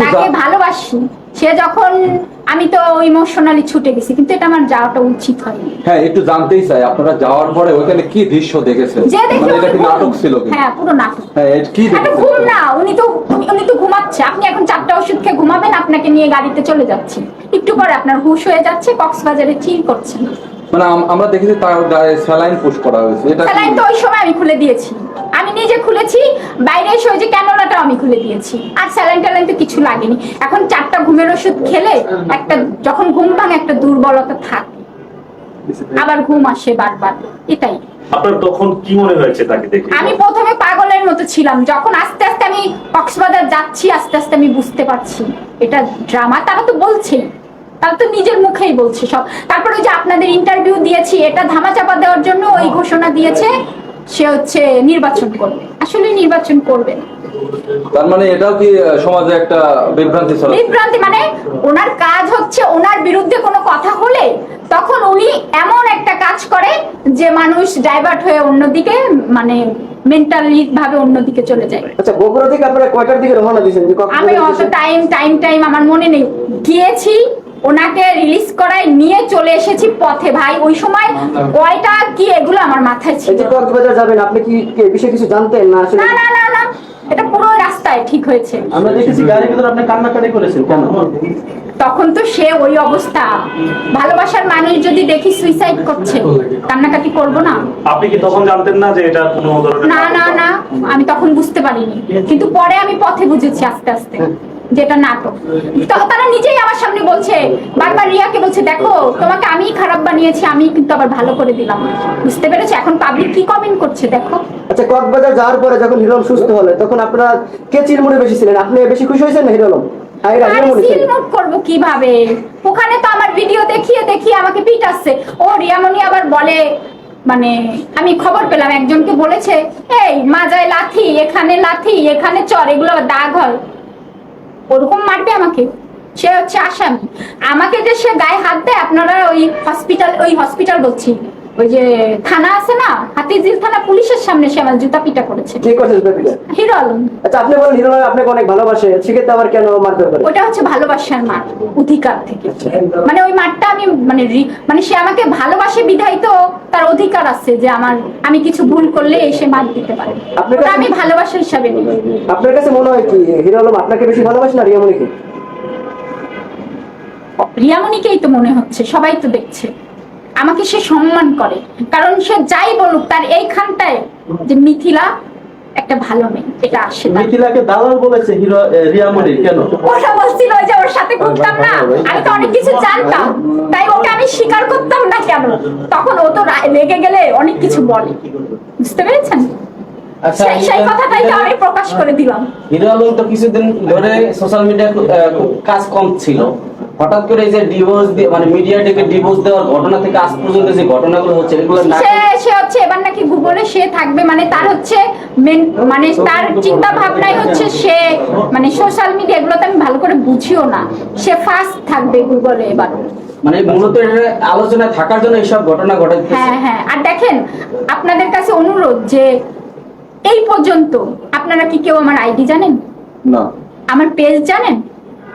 তাকে ভালোবাসি। সে যখন আমি তো ইমোশনালি ছুটে গেছি কিন্তু এটা আমার যাওয়াটা উচিত হয়নি। হ্যাঁ একটু জানতেই চাই আপনারা যাওয়ার পরে কি দৃশ্য দেখেছেন? যে দেখে মানে এটা কি নাটক ছিল হ্যাঁ পুরো নাটক। হ্যাঁ কি দেখেছেন? ঘুম না উনি তো উনি তো ঘুমাচ্ছে। আপনি এখন চারটা ওষুধ খেয়ে ঘুমাবেন আপনাকে নিয়ে গাড়িতে চলে যাচ্ছি। একটু পরে আপনার হুশ হয়ে যাচ্ছে কক্সবাজারে চিল করছেন মানে আমরা দেখেছি তার গায়ে স্যালাইন পুশ করা হয়েছে। এটা স্যালাইন তো ওই সময় আমি খুলে দিয়েছি। আমি খুলেছি বাইরে এসে ওই যে ক্যানোলাটাও আমি খুলে দিয়েছি। আর স্যালাইন ট্যালাইন তো কিছু লাগেনি। এখন চারটা ঘুমের ওষুধ খেলে একটা যখন ঘুম ভাঙে একটা দুর্বলতা থাকে। আবার ঘুম আসে বারবার। এটাই। আপনার তখন কি মনে হয়েছে তাকে দেখে? আমি প্রথমে পাগলের মতো ছিলাম। যখন আস্তে আস্তে আমি কক্সবাজার যাচ্ছি আস্তে আস্তে আমি বুঝতে পারছি। এটা ড্রামা তারা তো বলছেই। তারা তো নিজের মুখেই বলছে সব। তারপর ওই যে আপনাদের ইন্টারভিউ দিয়েছি এটা ধামাচাপা দেওয়ার জন্য ওই ঘোষণা দিয়েছে। সে হচ্ছে নির্বাচন করবে। আসলে নির্বাচন করবে না। তার মানে এটাও কি সমাজে একটা বিভ্রান্তি ছড়াচ্ছে? বিভ্রান্তি মানে ওনার কাজ হচ্ছে ওনার বিরুদ্ধে কোনো কথা হলে তখন উনি এমন একটা কাজ করে যে মানুষ ডাইভার্ট হয়ে অন্যদিকে মানে মেন্টালি ভাবে অন্যদিকে চলে যায়। আচ্ছা বগুড়া থেকে আপনারা কয়টার দিকে রওনা দিয়েছেন? আমি অত টাইম টাইম টাইম আমার মনে নেই। গিয়েছি ওনাকে রিলিজ করায় নিয়ে চলে এসেছি পথে ভাই। ওই সময় কয়টা কি এগুলো আমার মাথায় এই ছিল যে কক্সবাজার যাবেন আপনি কি কি এই বিষয়ে কিছু জানতেন না আসলে? না না না না। এটা পুরো রাস্তায় ঠিক হয়েছে। আমরা দেখেছি গাড়ির ভিতরে আপনি কান্নাকাটি করেছেন কেন? তখন তো সে ওই অবস্থা। ভালোবাসার মানুষ যদি দেখি সুইসাইড করছে কান্নাকাটি করব না। আপনি কি তখন জানতেন না যে এটা কোনো ধরনের না না না। আমি তখন বুঝতে পারিনি। কিন্তু পরে আমি পথে বুঝেছি আস্তে আস্তে। যেটা নাটক। তো তারা নিজেই আমার সামনে বলছে বারবার রিয়াকে বলছে দেখো তোমাকে আমি খারাপ বানিয়েছি আমি কিন্তু আবার ভালো করে দিলাম। বুঝতে পেরেছ? এখন পাবলিক কি কমেন্ট করছে দেখো। আচ্ছা কক্সবাজার যাওয়ার পরে যখন সুস্থ হলে তখন আপনারা কে চিরমুড়ে বেশি ছিলেন? আপনি বেশি খুশি হয়েছেন না করব কীভাবে? ওখানে তো আমার ভিডিও দেখিয়ে দেখিয়ে আমাকে পিটাচ্ছে ও রিয়ামণি আবার বলে মানে আমি খবর পেলাম একজনকে বলেছে এই মাজায় লাথি এখানে লাথি এখানে চর এগুলো আবার দাগ হয়। ওরকম মারবে আমাকে। সে হচ্ছে আসামি। আমাকে যে সে গায়ে হাত দেয়, আপনারা ওই হসপিটাল ওই হসপিটাল বলছি। ওই যে থানা আছে না হাতিঝিল থানা পুলিশের সামনে সে আমার জুতা পিটা করেছে। কি করছেন ব্যাপারটা হিরো আলম। আচ্ছা আপনি বলেন হিরোল আপনাকে অনেক ভালোবাসে সেক্ষেত্রে আবার কেন মারধর করে? ওটা হচ্ছে ভালোবাসার মাঠ অধিকার থেকে। মানে ওই মাঠটা আমি মানে মানে সে আমাকে ভালোবাসে বিধায় তো তার অধিকার আছে যে আমার আমি কিছু ভুল করলে এসে মার দিতে পারে। ওটা আমি ভালোবাসা হিসাবে নিই। আপনার কাছে মনে হয় কি হিরো আলম আপনাকে বেশি ভালোবাসে না রিয়ামণিকে? রিয়ামণিকেই তো মনে হচ্ছে সবাই তো দেখছে। আমাকে সে সম্মান করে। কারণ সে যাই বলুক তার এইখানটায় যে মিথিলা একটা ভালো মেয়ে এটা আসে। মিথিলাকে দালাল বলেছে হিরো এ, রিয়ামণির কেন? ওটা বলছিল ওই যে ওর সাথে ঘুরতাম না। আমি তো অনেক কিছু জানতাম। তাই ওকে আমি স্বীকার করতাম না কেন? তখন ও তো রেগে গেলে অনেক কিছু বলে। বুঝতে পেরেছেন? আচ্ছা, সেই সেই কথাটাই তো আমি প্রকাশ করে দিলাম। হিরো আলম তো কিছুদিন ধরে সোশ্যাল মিডিয়া খুব কাজ কম ছিল। হঠাৎ করে এই যে ডিভোর্স মানে মিডিয়া থেকে ডিভোর্স দেওয়ার ঘটনা থেকে আজ পর্যন্ত যে ঘটনাগুলো হচ্ছে এগুলো না সে সে হচ্ছে এবার নাকি গুগলে সে থাকবে মানে তার হচ্ছে মেন- তার চিন্তা ভাবনাই হচ্ছে সে মানে সোশ্যাল মিডিয়া এগুলো তো আমি ভালো করে বুঝিও না। সে ফার্স্ট থাকবে গুগলে এবার। মানে মূলত এটা আলোচনায় থাকার জন্য এইসব ঘটনা ঘটাচ্ছে হ্যাঁ হ্যাঁ। আর দেখেন আপনাদের কাছে অনুরোধ যে এই পর্যন্ত আপনারা কি কেউ আমার আইডি জানেন? না। আমার পেজ জানেন?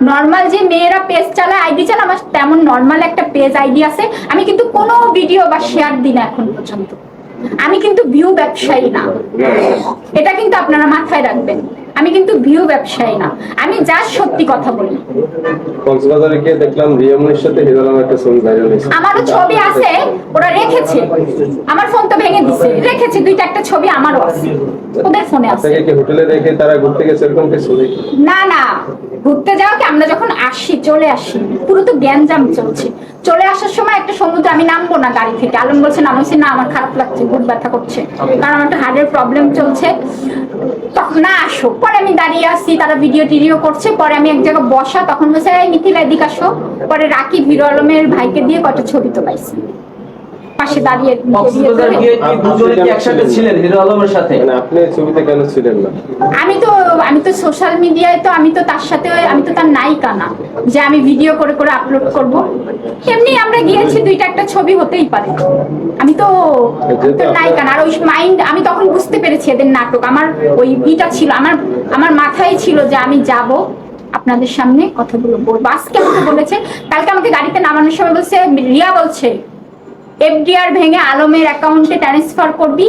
নর্মাল যে মেয়েরা পেজ চালায় আইডি চালায় আমার তেমন নর্মাল একটা পেজ আইডি আছে। আমি কিন্তু কোনো ভিডিও বা শেয়ার দিই না এখন পর্যন্ত। আমি কিন্তু ভিউ ব্যবসায়ী না। এটা কিন্তু আপনারা মাথায় রাখবেন। আমি কিন্তু ভিউ ব্যবসায়ী না। আমি যা সত্যি কথা বলি। কক্সবাজারে গিয়ে দেখলাম রিয়ামনির সাথে হিরো আলমের একটা ছবি ভাইরাল হয়েছে। আমারও ছবি আছে ওরা রেখেছে। আমার ফোন তো ভেঙে দিছে। রেখেছে দুইটা একটা ছবি আমারও আছে। ওদের ফোনে আছে। কি হোটেলে রেখে তারা ঘুরতে গেছে এরকম কিছু না না। ঘুরতে যাওয়া কি আমরা যখন আসি চলে আসি পুরো তো গ্যাঞ্জাম চলছে। চলে আসার সময় একটা সমুদ্র আমি নামবো না গাড়ি থেকে। আলম বলছে নামছি না আমার খারাপ লাগছে বুক ব্যথা করছে। কারণ আমার একটা হার্টের প্রবলেম চলছে। তখন না আসো। পরে আমি দাঁড়িয়ে আসছি তারা ভিডিও টিডিও করছে পরে আমি এক জায়গায় বসা তখন বলছে এই মিথিলা এদিকে আসো। পরে রাকিব হিরো আলমের ভাইকে দিয়ে কটা ছবি তো পাইছি পাশে দাঁড়িয়ে মানে আপনি এই ছবিতে কেন ছিলেন না? আমি তো আমি তো সোশ্যাল মিডিয়ায় তো আমি তো তার সাথে আমি তো তার নায়িকা না যে আমি ভিডিও করে করে আপলোড করব। এমনি আমরা গিয়েছি দুইটা একটা ছবি হতেই পারে। আমি তো নায়িকা না আর ওই মাইন্ড আমি বুঝতে পেরেছি এদের নাটক। আমার ওই ইটা ছিল, আমার আমার মাথায় ছিল যে আমি যাব আপনাদের সামনে কথাগুলো বলব। আজকে আমাকে বলেছে, কালকে আমাকে গাড়িতে নামানোর সময় বলছে, রিয়া বলছে, এফডিআর ভেঙে আলমের অ্যাকাউন্টে ট্রান্সফার করবি,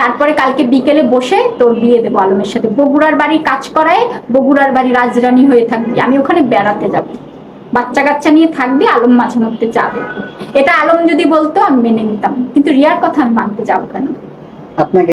তারপরে কালকে বিকেলে বসে তোর বিয়ে দেবো আলমের সাথে। বগুড়ার বাড়ি কাজ করায় বগুড়ার বাড়ি রাজরানী হয়ে থাকবি। আমি ওখানে বেড়াতে যাব। বাচ্চা কাচ্চা নিয়ে থাকবি, আলম মাঝে মধ্যে যাবে। এটা আলম যদি বলতো, আমি মেনে নিতাম। কিন্তু রিয়ার কথা আমি মানতে যাব কেন? আপনাকে